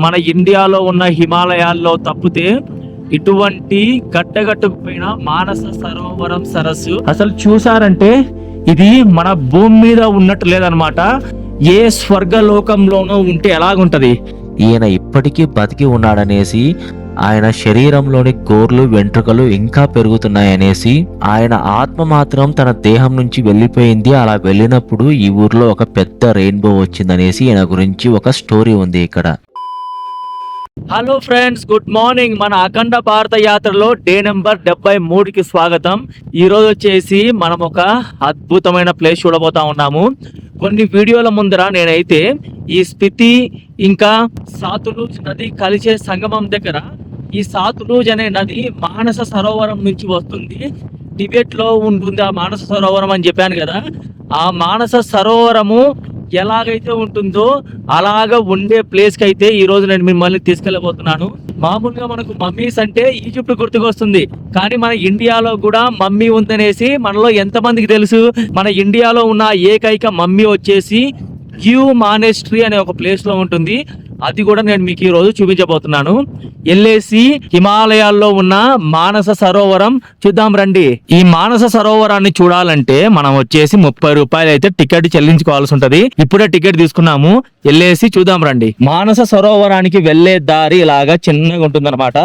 మన ఇండియాలో ఉన్న హిమాలయాల్లో తప్పితే ఇటువంటి కట్టగట్టుకుపోయిన మానస సరోవరం సరస్సు అసలు చూసారంటే ఇది మన భూమి మీద ఉన్నట్టు లేదనమాట ఏ స్వర్గలోకంలోనూ ఉంటే ఎలాగుంటది? ఈయన ఇప్పటికీ బతికి ఉన్నాడనేసి ఆయన శరీరంలోని గోర్లు వెంట్రుకలు ఇంకా పెరుగుతున్నాయనేసి ఆయన ఆత్మ మాత్రం తన దేహం నుంచి వెళ్ళిపోయింది. అలా వెళ్ళినప్పుడు ఈ ఊర్లో ఒక పెద్ద రెయిన్బో వచ్చిందనేసి ఈయన గురించి ఒక స్టోరీ ఉంది ఇక్కడ. హలో ఫ్రెండ్స్ గుడ్ మార్నింగ్ మన అఖండ భారత యాత్రలో డే నెంబర్ డెబ్బై మూడుకి స్వాగతం. ఈరోజు వచ్చేసి మనం ఒక అద్భుతమైన ప్లేస్ చూడబోతా ఉన్నాము. కొన్ని వీడియోల ముందర నేనైతే ఈ స్పితి ఇంకా సాతులూజ్ నది కలిసే సంగమం దగ్గర ఈ సాతులూజ్ అనే నది మానస సరోవరం నుంచి వస్తుంది. టిబెట్లో ఉంటుంది ఆ మానస సరోవరం అని చెప్పాను కదా. ఆ మానస సరోవరము ఎలాగైతే ఉంటుందో అలాగ ఉండే ప్లేస్కి అయితే ఈ రోజు నేను మిమ్మల్ని తీసుకెళ్ళబోతున్నాను. మామూలుగా మనకు మమ్మీస్ అంటే ఈజిప్ట్ గుర్తుకొస్తుంది. కానీ మన ఇండియాలో కూడా మమ్మీ ఉందనేసి మనలో ఎంతమందికి తెలుసు? మన ఇండియాలో ఉన్న ఏకైక మమ్మీ వచ్చేసి క్యూ మానేస్ట్రీ అనే ఒక ప్లేస్లో ఉంటుంది. అది కూడా నేను మీకు ఈ రోజు చూపించబోతున్నాను. ఎల్ఏసి హిమాలయాల్లో ఉన్న మానస సరోవరం చూద్దాం రండి. ఈ మానస సరోవరాన్ని చూడాలంటే మనం వచ్చేసి ముప్పై రూపాయలు అయితే టికెట్ చెల్లించుకోవాల్సి ఉంటది. ఇప్పుడే టికెట్ తీసుకున్నాము. ఎల్ఏసి చూద్దాం రండి. మానస సరోవరానికి వెళ్ళే దారి ఇలాగా చిన్నగా ఉంటుందన్నమాట.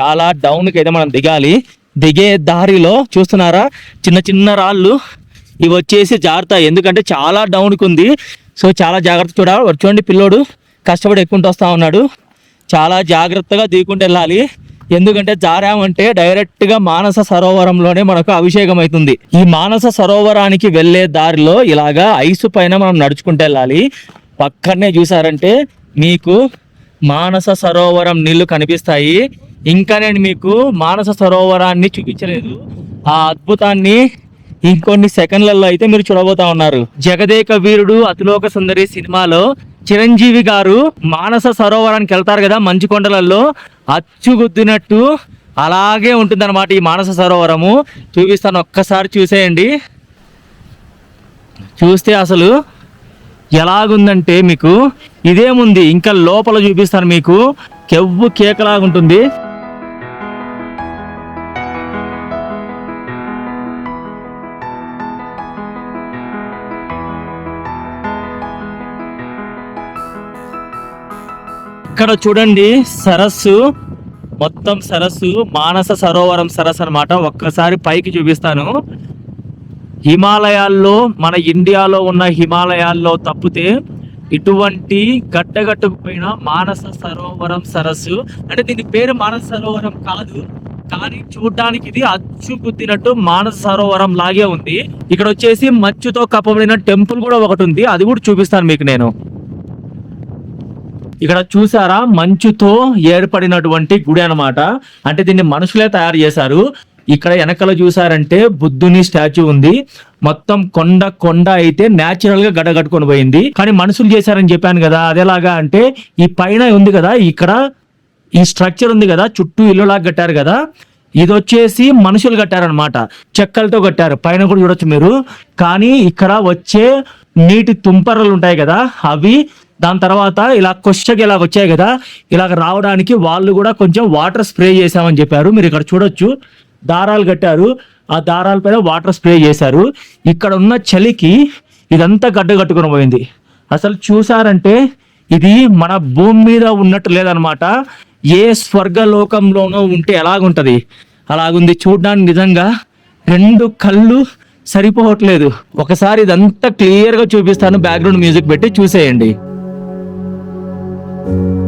చాలా డౌన్కి అయితే మనం దిగాలి. దిగే దారిలో చూస్తున్నారా? చిన్న చిన్న రాళ్ళు. ఇవి వచ్చేసి జారుతాయి. ఎందుకంటే చాలా డౌన్కి ఉంది సో చాలా జాగ్రత్త చూడాలి. చూడండి పిల్లోడు కష్టపడి ఎక్కుంటూ వస్తూ ఉన్నాడు. చాలా జాగ్రత్తగా దిగుకుంటూ వెళ్ళాలి. ఎందుకంటే జారామంటే డైరెక్ట్గా మానస సరోవరంలోనే మనకు అభిషేకం అవుతుంది. ఈ మానస సరోవరానికి వెళ్ళే దారిలో ఇలాగా ఐసు పైన మనం నడుచుకుంటూ వెళ్ళాలి. పక్కనే చూసారంటే మీకు మానస సరోవరం నీళ్ళు కనిపిస్తాయి. ఇంకా నేను మీకు మానస సరోవరాన్ని చూపించలేదు. ఆ అద్భుతాన్ని ఇంకొన్ని సెకండ్లలో అయితే మీరు చూడబోతా ఉన్నారు. జగదేక వీరుడు అతిలోక సుందరి సినిమాలో చిరంజీవి గారు మానస సరోవరానికి వెళ్తారు కదా మంచు కొండలలో అచ్చుగుద్దినట్టు అలాగే ఉంటుందన్నమాట ఈ మానస సరోవరము. చూపిస్తాను ఒక్కసారి చూసేయండి. చూస్తే అసలు ఎలాగుందంటే మీకు ఇదేముంది? ఇంకా లోపల చూపిస్తాను మీకు. కెవ్వు కేకలాగుంటుంది. ఇక్కడ చూడండి. సరస్సు మొత్తం సరస్సు మానస సరోవరం సరస్సు అనమాట ఒక్కసారి పైకి చూపిస్తాను. హిమాలయాల్లో మన ఇండియాలో ఉన్న హిమాలయాల్లో తప్పితే ఇటువంటి గడ్డగట్టుకుపోయిన మానస సరోవరం సరస్సు అంటే దీని పేరు మానస సరోవరం కాదు కానీ చూడడానికి ఇది అచ్చు గుద్దినట్టు మానస సరోవరం లాగే ఉంది. ఇక్కడ వచ్చేసి మచ్చుతో కప్పబడిన టెంపుల్ కూడా ఒకటి ఉంది. అది కూడా చూపిస్తాను మీకు నేను. ఇక్కడ చూసారా? మంచుతో ఏర్పడినటువంటి గుడి అనమాట అంటే దీన్ని మనుషులే తయారు చేశారు. ఇక్కడ వెనకాల చూసారంటే బుద్ధుని స్టాచ్యూ ఉంది. మొత్తం కొండ కొండ అయితే న్యాచురల్గా గడగట్టుకొని పోయింది. కానీ మనుషులు చేశారని చెప్పాను కదా అదేలాగా అంటే ఈ పైన ఉంది కదా ఇక్కడ ఈ స్ట్రక్చర్ ఉంది కదా చుట్టూ ఇల్లులాగా కట్టారు కదా. ఇది వచ్చేసి మనుషులు కట్టారనమాట చెక్కలతో కట్టారు. పైన కూడా చూడొచ్చు మీరు. కానీ ఇక్కడ వచ్చే నీటి తుంపరలు ఉంటాయి కదా అవి దాని తర్వాత ఇలా కొచ్చకి ఇలా వచ్చాయి కదా ఇలాగ రావడానికి వాళ్ళు కూడా కొంచెం వాటర్ స్ప్రే చేసామని చెప్పారు. మీరు ఇక్కడ చూడొచ్చు. దారాలు కట్టారు. ఆ దారాల పైన వాటర్ స్ప్రే చేశారు. ఇక్కడ ఉన్న చలికి ఇదంతా గడ్డ కట్టుకుని పోయింది. అసలు చూసారంటే ఇది మన భూమి మీద ఉన్నట్టు లేదనమాట ఏ స్వర్గలోకంలోనో ఉంటే ఎలాగుంటది? అలాగుంది చూడడానికి నిజంగా రెండు కళ్ళు సరిపోవట్లేదు. ఒకసారి ఇదంతా క్లియర్గా చూపిస్తాను. బ్యాక్గ్రౌండ్ మ్యూజిక్ పెట్టి చూసేయండి. Thank you.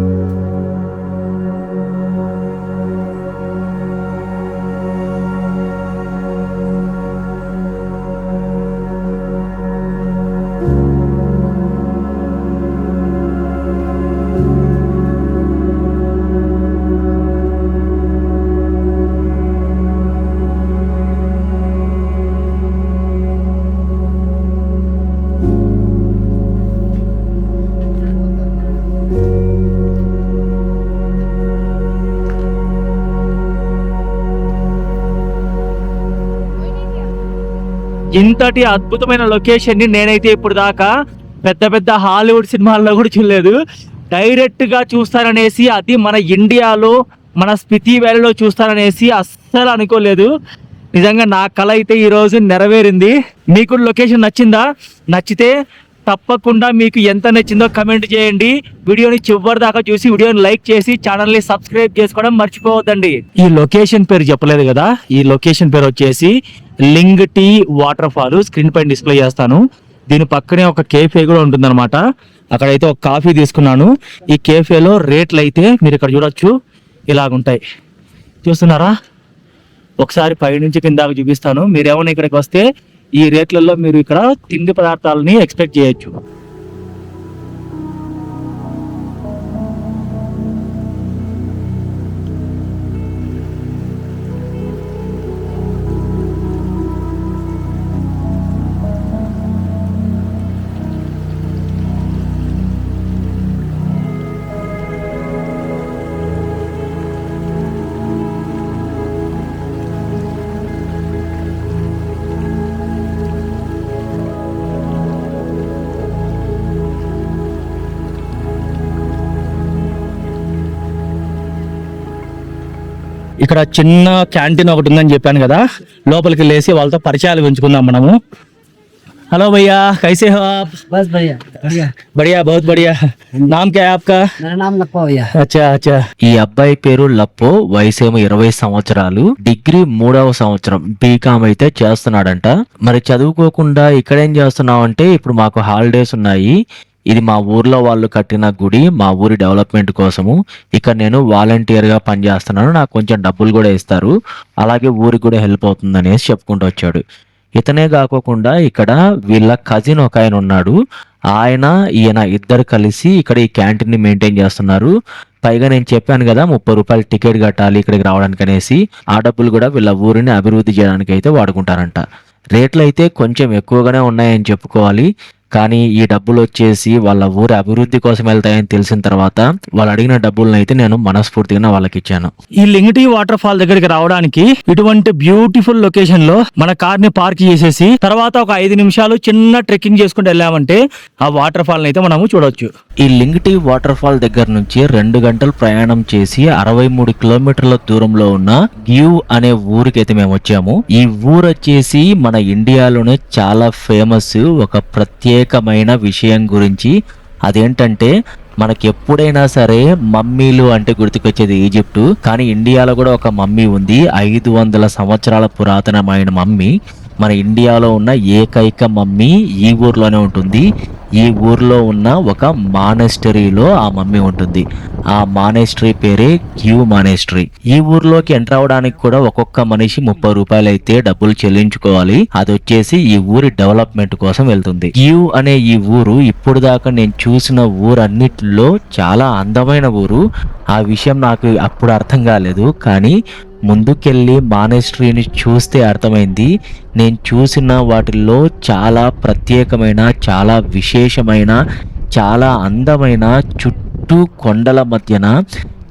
ఇంతటి అద్భుతమైన లొకేషన్ని నేనైతే ఇప్పుడు దాకా పెద్ద పెద్ద హాలీవుడ్ సినిమాల్లో కూడా చూడలేదు. డైరెక్ట్గా చూస్తారనేసి అది మన ఇండియాలో మన స్పితి వ్యాలీలో చూస్తారనేసి అస్సలు అనుకోలేదు. నిజంగా నా కళ అయితే ఈరోజు నెరవేరింది. మీకు లొకేషన్ నచ్చిందా? నచ్చితే తప్పకుండా మీకు ఎంత నచ్చిందో కమెంట్ చేయండి. వీడియోని చివరి దాకా చూసి వీడియోని లైక్ చేసి ఛానల్ని సబ్స్క్రైబ్ చేసుకోవడం మర్చిపోవద్దండి. ఈ లొకేషన్ పేరు చెప్పలేదు కదా? ఈ లొకేషన్ పేరు వచ్చేసి Lingti waterfall screen పైన డిస్ప్లే చేస్తాను. దీని పక్కనే ఒక కేఫే కూడా ఉంటుందన్నమాట. అక్కడైతే ఒక కాఫీ తీసుకున్నాను. ఈ కేఫేలో రేట్లు అయితే మీరు ఇక్కడ చూడొచ్చు. ఇలాగుంటాయి. చూస్తున్నారా? ఒకసారి పైనుంచి కిందాకు చూపిస్తాను. మీరు ఏమైనా ఇక్కడికి వస్తే ఈ రేట్లలో మీరు ఇక్కడ తిండి పదార్థాలని ఎక్స్పెక్ట్ చేయొచ్చు. ఇక్కడ చిన్న క్యాంటీన్ ఒకటి ఉందని చెప్పాను కదా లోపలికి లేసి వాళ్ళతో పరిచయాలు పెంచుకుందాం మనము హలో భయ్యా కైసే హో ఆప్ बस भैया बढ़िया बढ़िया बहुत बढ़िया नाम क्या है आपका मेरा नाम लप्पा भैया अच्छा अच्छा ఈ అబ్బాయి పేరు లప్పో వయసేమో ఇరవై సంవత్సరాలు డిగ్రీ మూడవ సంవత్సరం బీకామ్ అయితే చేస్తున్నాడంట మరి చదువుకోకుండా ఇక్కడేం చేస్తున్నావు అంటే ఇప్పుడు మాకు హాలిడేస్ ఉన్నాయి ఇది మా ఊర్లో వాళ్ళు కట్టిన గుడి మా ఊరి డెవలప్మెంట్ కోసము. ఇక్కడ నేను వాలంటీర్గా పనిచేస్తున్నాను. నాకు కొంచెం డబ్బులు కూడా ఇస్తారు. అలాగే ఊరికి కూడా హెల్ప్ అవుతుంది అనేసి చెప్పుకుంటూ వచ్చాడు. ఇతనే కాకోకుండా ఇక్కడ వీళ్ళ కజిన్ ఒక ఆయన ఉన్నాడు. ఆయన ఈయన ఇద్దరు కలిసి ఇక్కడ ఈ క్యాంటీన్ని మెయింటైన్ చేస్తున్నారు. పైగా నేను చెప్పాను కదా ముప్పై రూపాయలు టికెట్ కట్టాలి ఇక్కడికి రావడానికి అనేసి. ఆ డబ్బులు కూడా వీళ్ళ ఊరిని అభివృద్ధి చేయడానికి అయితే వాడుకుంటారంట. రేట్లు అయితే కొంచెం ఎక్కువగానే ఉన్నాయని చెప్పుకోవాలి. కానీ ఈ డబ్బులు వచ్చేసి వాళ్ళ ఊరి అభివృద్ధి కోసం వెళ్తాయని తెలిసిన తర్వాత వాళ్ళు అడిగిన డబ్బులను అయితే నేను మనస్ఫూర్తిగా వాళ్ళకి ఇచ్చాను. ఈ లింగటి వాటర్ ఫాల్ దగ్గరికి రావడానికి ఇటువంటి బ్యూటిఫుల్ లొకేషన్లో మన కార్ని పార్క్ చేసేసి తర్వాత ఒక ఐదు నిమిషాలు చిన్న ట్రెక్కింగ్ చేసుకుంటూ వెళ్ళామంటే ఆ వాటర్ ఫాల్ అయితే మనము చూడొచ్చు. ఈ లింగటి వాటర్ ఫాల్ దగ్గర నుంచి రెండు గంటలు ప్రయాణం చేసి అరవై మూడు కిలోమీటర్ల దూరంలో ఉన్న గ్యూ అనే ఊరికైతే మేము వచ్చాము. ఈ ఊరు వచ్చేసి మన ఇండియాలోనే చాలా ఫేమస్ ఒక ప్రత్యేకమైన విషయం గురించి. అదేంటంటే మనకి ఎప్పుడైనా సరే మమ్మీలు అంటే గుర్తుకొచ్చేది ఈజిప్టు. కానీ ఇండియాలో కూడా ఒక మమ్మీ ఉంది. ఐదు వందల సంవత్సరాల పురాతనమైన మమ్మీ. మన ఇండియాలో ఉన్న ఏకైక మమ్మీ ఈ ఊర్లోనే ఉంటుంది. ఈ ఊర్లో ఉన్న ఒక మానెస్టరీలో ఆ మమ్మీ ఉంటుంది. ఆ మానేస్టరీ పేరే క్యూ మానేస్టరీ. ఈ ఊర్లోకి ఎంటర్ అవడానికి కూడా ఒక్కొక్క మనిషి ముప్పై రూపాయలు అయితే డబ్బులు చెల్లించుకోవాలి. అది వచ్చేసి ఈ ఊరి డెవలప్మెంట్ కోసం వెళ్తుంది. క్యూ అనే ఈ ఊరు ఇప్పుడు దాకా నేను చూసిన ఊరన్నిటిలో చాలా అందమైన ఊరు. ఆ విషయం నాకు అప్పుడు అర్థం కాలేదు. కానీ ముందుకెళ్ళి మానెస్ట్రీని చూస్తే అర్థమైంది. నేను చూసిన వాటిల్లో చాలా ప్రత్యేకమైన చాలా విశేషమైన చాలా అందమైన చుట్టూ కొండల మధ్యన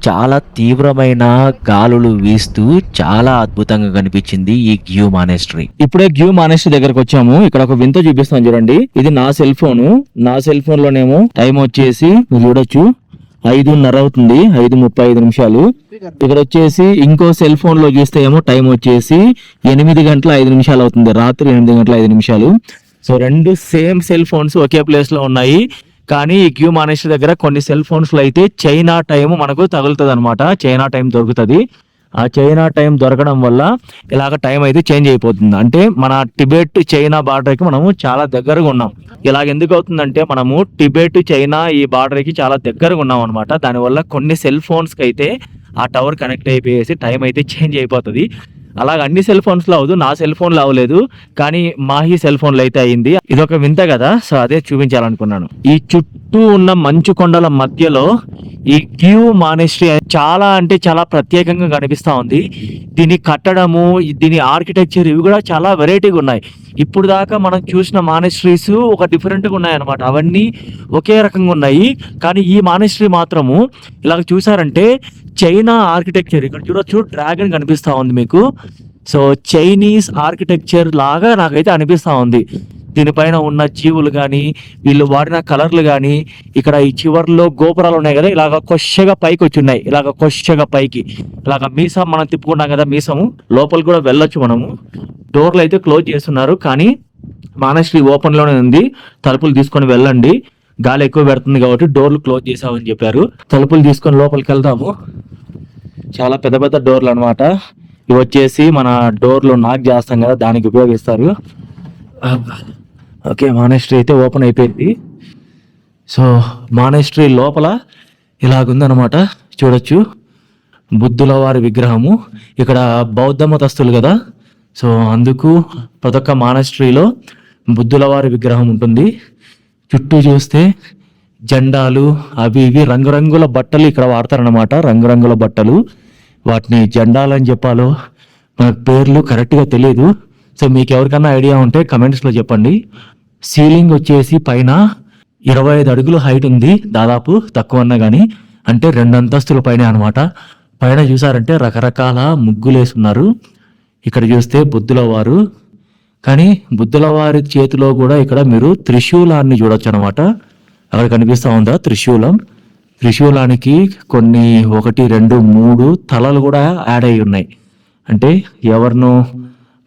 చాలా తీవ్రమైన గాలులు వీస్తూ చాలా అద్భుతంగా కనిపించింది ఈ గ్యూ మానేస్ట్రీ. ఇప్పుడే గ్యూ మానేస్ట్రీ దగ్గరకు వచ్చాము. ఇక్కడ ఒక వింత చూపిస్తాను చూడండి. ఇది నా సెల్ ఫోన్. నా సెల్ ఫోన్ లోనేమో టైం వచ్చేసి చూడొచ్చు. ఐదున్నర అవుతుంది ఐదు ముప్పై ఐదు నిమిషాలు. ఇక్కడ వచ్చేసి ఇంకో సెల్ ఫోన్లో చూస్తే ఏమో టైం వచ్చేసి ఎనిమిది గంటల ఐదు నిమిషాలు అవుతుంది రాత్రి ఎనిమిది గంటల ఐదు నిమిషాలు. సో రెండు సేమ్ సెల్ ఫోన్స్ ఒకే ప్లేస్లో ఉన్నాయి. కానీ ఈ క్యూ మానేశ్వరి దగ్గర కొన్ని సెల్ ఫోన్స్లో అయితే చైనా టైం మనకు తగులుతుంది అనమాట చైనా టైం దొరుకుతుంది. ఆ చైనా టైం దొరకడం వల్ల ఇలాగ టైం అయితే చేంజ్ అయిపోతుంది. అంటే మన టిబెట్ చైనా బార్డర్కి మనము చాలా దగ్గరగా ఉన్నాం. ఇలాగ ఎందుకు అవుతుందంటే మనము టిబెట్ చైనా ఈ బార్డర్కి చాలా దగ్గరగా ఉన్నాం అనమాట దానివల్ల కొన్ని సెల్ ఫోన్స్కి అయితే ఆ టవర్ కనెక్ట్ అయిపోయేసి టైం అయితే చేంజ్ అయిపోతుంది. అలాగ అన్ని సెల్ ఫోన్స్లో అవ్వదు నా సెల్ ఫోన్లో అవ్వలేదు కానీ మాహి సెల్ ఫోన్లో అయితే అయింది. ఇది ఒక వింత కదా సో అదే చూపించాలనుకున్నాను. ఈ చుట్టూ ఉన్న మంచు కొండల మధ్యలో ఈ క్యూ మానేస్ట్రీ చాలా అంటే చాలా ప్రత్యేకంగా కనిపిస్తా ఉంది. దీని కట్టడము దీని ఆర్కిటెక్చర్ ఇవి కూడా చాలా వెరైటీగా ఉన్నాయి. ఇప్పుడు దాకా మనం చూసిన మానెస్ట్రీస్ ఒక డిఫరెంట్గా ఉన్నాయి అనమాట అవన్నీ ఒకే రకంగా ఉన్నాయి. కానీ ఈ మానెస్ట్రీ మాత్రము ఇలాగ చూసారంటే చైనా ఆర్కిటెక్చర్ ఇక్కడ చూడొచ్చు డ్రాగన్ కనిపిస్తా ఉంది మీకు. సో చైనీస్ ఆర్కిటెక్చర్ లాగా నాకైతే అనిపిస్తా ఉంది. దీనిపైన ఉన్న జీవులు కానీ వీళ్ళు వాడిన కలర్లు కానీ ఇక్కడ ఈ చివర్లో గోపురాలు ఉన్నాయి కదా ఇలాగ కొచ్చగా పైకి వచ్చి ఉన్నాయి ఇలాగ కొచ్చగా పైకి. ఇలాగ మీసం మనం తిప్పుకున్నాం కదా మీసము. లోపల కూడా వెళ్ళొచ్చు మనము. డోర్లు అయితే క్లోజ్ చేస్తున్నారు కానీ మానశ్రీ ఓపెన్లోనే ఉంది. తలుపులు తీసుకొని వెళ్ళండి. గాలి ఎక్కువ పెడుతుంది కాబట్టి డోర్లు క్లోజ్ చేసామని చెప్పారు. తలుపులు తీసుకొని లోపలికి వెళ్దాము. చాలా పెద్ద పెద్ద డోర్లు అన్నమాట. ఇవి వచ్చేసి మన డోర్లు నాక్ చేస్తాం కదా దానికి ఉపయోగిస్తారు. ఓకే మానేస్ట్రీ అయితే ఓపెన్ అయిపోయింది. సో మానేస్ట్రీ లోపల ఇలాగుందనమాట చూడొచ్చు. బుద్ధుల వారి విగ్రహము. ఇక్కడ బౌద్ధ మతస్థులు కదా. సో అందుకు ప్రతి ఒక్క మానస్ట్రీలో బుద్ధుల వారి విగ్రహం ఉంటుంది. చుట్టూ చూస్తే జెండాలు అవి ఇవి రంగురంగుల బట్టలు ఇక్కడ వాడతారనమాట రంగురంగుల బట్టలు. వాటిని జెండాలు అని చెప్పాలో. మనకు పేర్లు కరెక్ట్గా తెలియదు సో మీకు ఎవరికైనా ఐడియా ఉంటే కమెంట్స్లో చెప్పండి. సీలింగ్ వచ్చేసి పైన ఇరవై ఐదు అడుగులు హైట్ ఉంది దాదాపు తక్కువ అన్నా కానీ అంటే రెండు అంతస్తుల పైన అనమాట పైన చూసారంటే రకరకాల ముగ్గులు వేసున్నారు ఇక్కడ చూస్తే బుద్ధుల వారు కానీ బుద్ధుల వారి చేతిలో కూడా ఇక్కడ మీరు త్రిశూలాన్ని చూడొచ్చు అనమాట అక్కడ కనిపిస్తూ ఉందా త్రిశూలం? త్రిశూలానికి కొన్ని ఒకటి రెండు మూడు తలలు కూడా యాడ్ అయి ఉన్నాయి. అంటే ఎవరినో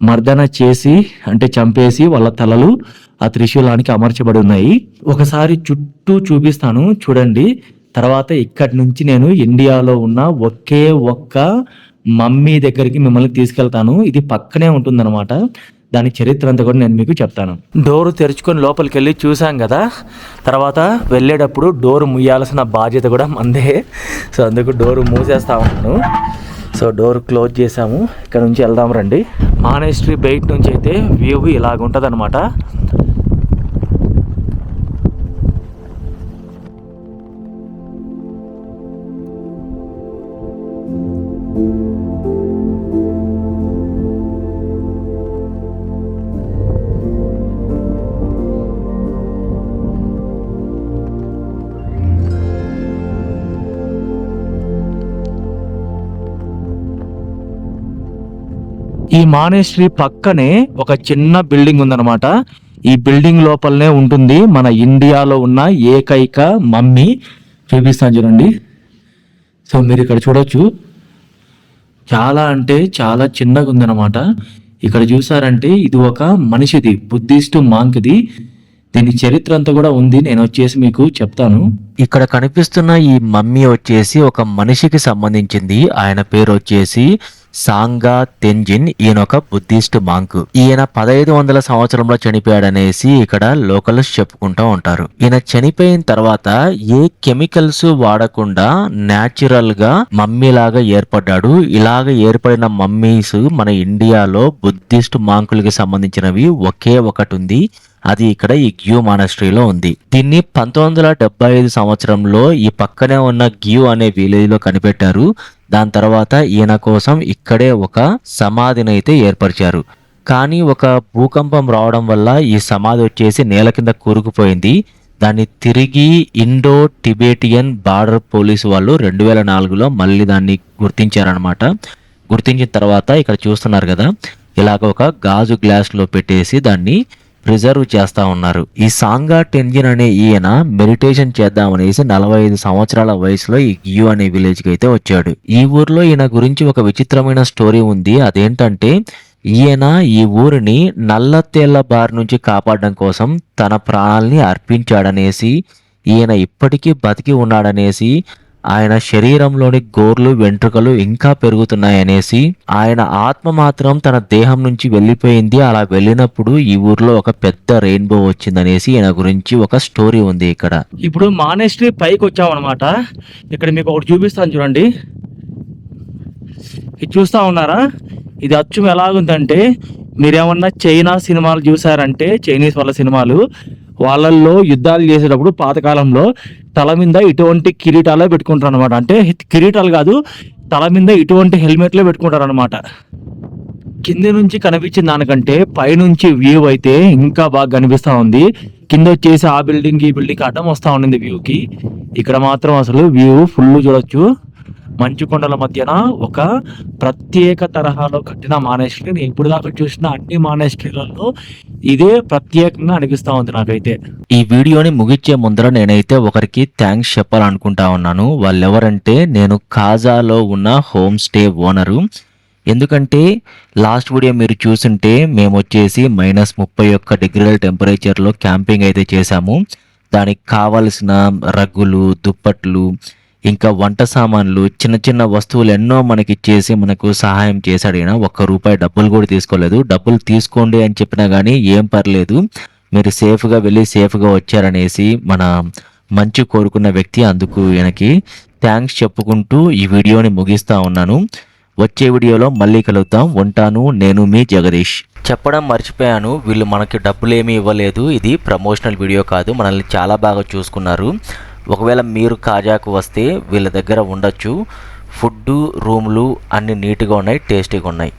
మర్దన చేసి అంటే చంపేసి వాళ్ళ తలలు ఆ త్రిశూలానికి అమర్చబడి ఉన్నాయి. ఒకసారి చుట్టూ చూపిస్తాను చూడండి. తర్వాత ఇక్కడి నుంచి నేను ఇండియాలో ఉన్న ఒకే ఒక్క మమ్మీ దగ్గరికి మిమ్మల్ని తీసుకెళ్తాను. ఇది పక్కనే ఉంటుందన్నమాట. దాని చరిత్ర అంతా కూడా నేను మీకు చెప్తాను. డోర్ తెరుచుకొని లోపలికి వెళ్ళి చూసాం కదా. తర్వాత వెళ్ళేటప్పుడు డోర్ ముయ్యాల్సిన బాధ్యత కూడా మందే. సో అందుకు డోర్ మూసేస్తా ఉన్నాను. సో డోర్ క్లోజ్ చేసాము ఇక్కడ నుంచి వెళ్దాం రండి. మానేస్ట్రీ బయట నుంచి అయితే వ్యూ ఇలాగ ఉంటుంది అనమాట ఈ మానేస్ట్రీ పక్కనే ఒక చిన్న బిల్డింగ్ ఉందన్నమాట. ఈ బిల్డింగ్ లోపలనే ఉంటుంది మన ఇండియాలో ఉన్న ఏకైక మమ్మీ చూపిస్తాను చూడండి. సో మీరు ఇక్కడ చూడొచ్చు. చాలా అంటే చాలా చిన్నగా ఉందన్నమాట. ఇక్కడ చూసారంటే ఇది ఒక మనిషిది బుద్ధిస్టు మాంక్ది. దీని చరిత్ర అంతా కూడా ఉంది నేను వచ్చేసి మీకు చెప్తాను. ఇక్కడ కనిపిస్తున్న ఈ మమ్మీ వచ్చేసి ఒక మనిషికి సంబంధించింది. ఆయన పేరు వచ్చేసి సాంగా తెంజిన్ ఈయన ఒక బుద్ధిస్ట్ మాంకు. ఈయన పదహైదు వందల సంవత్సరంలో చనిపోయాడనేసి ఇక్కడ లోకల్స్ చెప్పుకుంటూ ఉంటారు. ఈయన చనిపోయిన తర్వాత ఏ కెమికల్స్ వాడకుండా న్యాచురల్గా మమ్మీ లాగా ఏర్పడ్డాడు ఇలాగ ఏర్పడిన మమ్మీస్ మన ఇండియాలో బుద్ధిస్ట్ మాంకులకి సంబంధించినవి ఒకే ఒకటి ఉంది అది ఇక్కడ ఈ గ్యూ మానస్ట్రీలో ఉంది. దీన్ని పంతొమ్మిది వందల డెబ్బై ఐదు సంవత్సరంలో ఈ పక్కనే ఉన్న గ్యూ అనే విలేజ్లో కనిపెట్టారు. దాని తర్వాత ఈయన కోసం ఇక్కడే ఒక సమాధినైతే ఏర్పరిచారు. కానీ ఒక భూకంపం రావడం వల్ల ఈ సమాధి వచ్చేసి నేల కింద కూరుకుపోయింది. దాన్ని తిరిగి ఇండో టిబేటియన్ బార్డర్ పోలీసు వాళ్ళు రెండు వేల నాలుగులో మళ్ళీ దాన్ని గుర్తించారనమాట గుర్తించిన తర్వాత ఇక్కడ చూస్తున్నారు కదా ఇలాగ ఒక గాజు గ్లాస్లో పెట్టేసి దాన్ని ప్రిజర్వ్ చేస్తా ఉన్నారు. ఈ సాంగా టెన్జిన్ అనే ఈయన మెడిటేషన్ చేద్దామనేసి నలభై ఐదు సంవత్సరాల వయసులో ఈ గియు అనే విలేజ్కి అయితే వచ్చాడు. ఈ ఊర్లో ఈయన గురించి ఒక విచిత్రమైన స్టోరీ ఉంది. అదేంటంటే ఈయన ఈ ఊరిని నల్ల తేళ్ళ బారి నుంచి కాపాడడం కోసం తన ప్రాణాల్ని అర్పించాడనేసి ఈయన ఇప్పటికీ బతికి ఉన్నాడనేసి ఆయన శరీరంలోని గోర్లు వెంట్రుకలు ఇంకా పెరుగుతున్నాయనేసి ఆయన ఆత్మ మాత్రం తన దేహం నుంచి వెళ్ళిపోయింది. అలా వెళ్ళినప్పుడు ఈ ఊర్లో ఒక పెద్ద రెయిన్బో వచ్చిందనేసి ఈయన గురించి ఒక స్టోరీ ఉంది ఇక్కడ. ఇప్పుడు మానేస్ట్రీ పైకి వచ్చామన్నమాట ఇక్కడ మీకు ఒకటి చూపిస్తాను చూడండి. ఇది చూస్తా ఉన్నారా? ఇది అచ్చం ఎలాగుందంటే మీరేమన్నా చైనా సినిమాలు చూసారంటే చైనీస్ వాళ్ళ సినిమాలు వాళ్ళల్లో యుద్ధాలు చేసేటప్పుడు పాతకాలంలో తల మీద ఇటువంటి కిరీటాలే పెట్టుకుంటారు అనమాట అంటే కిరీటాలు కాదు తల మీద ఇటువంటి హెల్మెట్లే పెట్టుకుంటారు అనమాట కింద నుంచి కనిపించిన దానికంటే పైనుంచి వ్యూ అయితే ఇంకా బాగా కనిపిస్తా ఉంది. కింద వచ్చేసి ఆ బిల్డింగ్ ఈ బిల్డింగ్ అడ్డం వస్తా ఉండింది వ్యూకి. ఇక్కడ మాత్రం అసలు వ్యూ ఫుల్ చూడొచ్చు. మంచు కొండల మధ్యన ఒక ప్రత్యేక తరహాలో కట్టిన మానేశ్వరి. నేను ఇప్పుడు దాకా చూసిన అన్ని మానేశ్వరులలో ఇదే ప్రత్యేకంగా అనిపిస్తూ ఉంది నాకైతే. ఈ వీడియోని ముగించే ముందర నేనైతే ఒకరికి థ్యాంక్స్ చెప్పాలనుకుంటా ఉన్నాను. వాళ్ళెవరంటే నేను కాజాలో ఉన్న హోమ్ స్టే ఓనరు ఎందుకంటే లాస్ట్ వీడియో మీరు చూసుంటే మేము వచ్చేసి మైనస్ ముప్పై ఒక్క డిగ్రీల టెంపరేచర్లో క్యాంపింగ్ అయితే చేశాము. దానికి కావలసిన రగ్గులు దుప్పట్లు ఇంకా వంట సామాన్లు చిన్న చిన్న వస్తువులు ఎన్నో మనకి చేసి మనకు సహాయం చేశాడు ఈయన. ఒక్క రూపాయి డబ్బులు కూడా తీసుకోలేదు. డబ్బులు తీసుకోండి అని చెప్పినా కానీ ఏం పర్లేదు. మీరు సేఫ్గా వెళ్ళి సేఫ్గా వచ్చారనేసి మన మంచి కోరుకున్న వ్యక్తి అందుకు ఈయనకి థ్యాంక్స్ చెప్పుకుంటూ ఈ వీడియోని ముగిస్తా ఉన్నాను. వచ్చే వీడియోలో మళ్ళీ కలుద్దాం. ఉంటాను. నేను మీ జగదీష్. చెప్పడం మర్చిపోయాను. వీళ్ళు మనకి డబ్బులేమీ ఇవ్వలేదు. ఇది ప్రమోషనల్ వీడియో కాదు. మనల్ని చాలా బాగా చూసుకున్నారు. ఒకవేళ మీరు కాజాకు వస్తే వీళ్ళ దగ్గర ఉండొచ్చు. ఫుడ్ రూమ్లు అన్నీ నీట్గా ఉన్నాయి టేస్టీగా ఉన్నాయి.